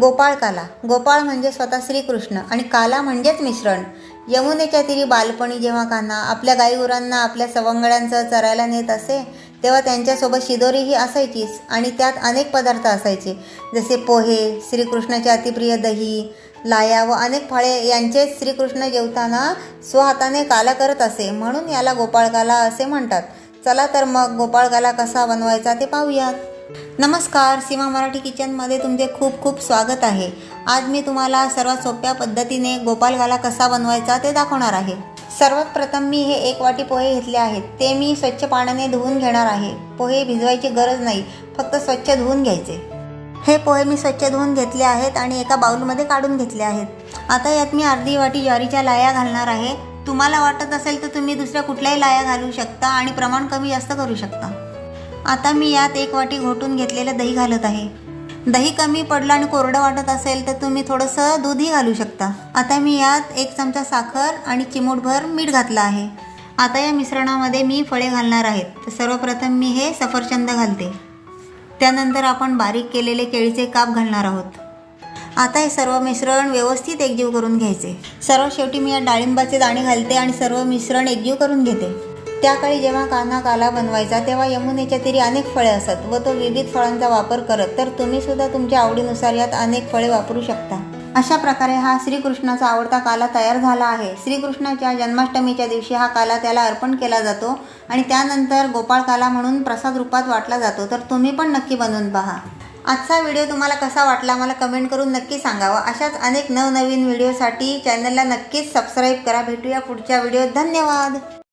गोपाळ काला गोपाळ म्हणजे स्वतः श्रीकृष्ण आणि काला म्हणजेच मिश्रण. यमुनेच्या तिरी बालपणी जेव्हा कान्हा आपल्या गाईगुरांना आपल्या सवंगड्यांसह चरायला नेत असे तेव्हा त्यांच्यासोबत शिदोरीही असायचीच आणि त्यात अनेक पदार्थ असायचे. जसे पोहे श्रीकृष्णाचे अतिप्रिय दही लाया व अनेक फळे यांचे श्रीकृष्ण जेवताना स्वहाताने काला करत असे. म्हणून याला गोपाळकाला असे म्हणतात. चला तर मग गोपाळकाला कसा बनवायचा ते पाहूयात. नमस्कार सीमा मराठी किचनमध्ये तुमचे खूप खूप स्वागत आहे. आज मी तुम्हाला सर्वात सोप्या पद्धतीने गोपालगाला कसा बनवायचा ते दाखवणार आहे. सर्वात प्रथम मी हे एक वाटी पोहे घेतले आहेत. ते मी स्वच्छ पाण्याने धुवून घेणार आहे. पोहे भिजवायची गरज नाही फक्त स्वच्छ धुवून घ्यायचे. हे पोहे मी स्वच्छ धुवून घेतले आहेत आणि एका बाऊलमध्ये काढून घेतले आहेत. आता यात मी अर्धी वाटी ज्वारीच्या लाया घालणार आहे. तुम्हाला वाटत असेल तर तुम्ही दुसऱ्या कुठल्याही लाया घालू शकता आणि प्रमाण कमी जास्त करू शकता. आता मी यात एक वाटी घोटून घेतलेलं दही घालत आहे. दही कमी पडलं आणि कोरडं वाटत असेल तर तुम्ही थोडंसं दूधही घालू शकता. आता मी यात एक चमचा साखर आणि चिमूटभर मीठ घातलं आहे. आता या मिश्रणामध्ये मी फळे घालणार आहेत. तर सर्वप्रथम मी हे सफरचंद घालते. त्यानंतर आपण बारीक केलेले केळीचे काप घालणार आहोत. आता हे सर्व मिश्रण व्यवस्थित एकजीव करून घ्यायचे. सर्व शेवटी मी या डाळिंबाचे दाणे घालते आणि सर्व मिश्रण एकजीव करून घेते. त्याकाळी जेव्हा कान्हा काला बनवायचा तेव्हा यमुनेच्या तिरी अनेक फळे असत व तो विविध फळांचा वापर करत तर तुम्ही सुद्धा तुमच्या आवडीनुसार यात अनेक फळे वापरू शकता. अशा प्रकारे हा श्रीकृष्णाचा आवडता काला तयार झाला आहे. श्रीकृष्णाच्या जन्माष्टमीच्या दिवशी हा काला त्याला अर्पण केला जातो आणि त्यानंतर गोपाळ काला म्हणून प्रसाद रूपात वाटला जातो. तर तुम्ही पण नक्की बनवून पहा. आजचा व्हिडिओ तुम्हाला कसा वाटला मला कमेंट करून नक्की सांगावा. अशाच अनेक नवनवीन व्हिडिओसाठी चॅनलला नक्कीच सबस्क्राईब करा. भेटूया पुढच्या व्हिडिओत. धन्यवाद!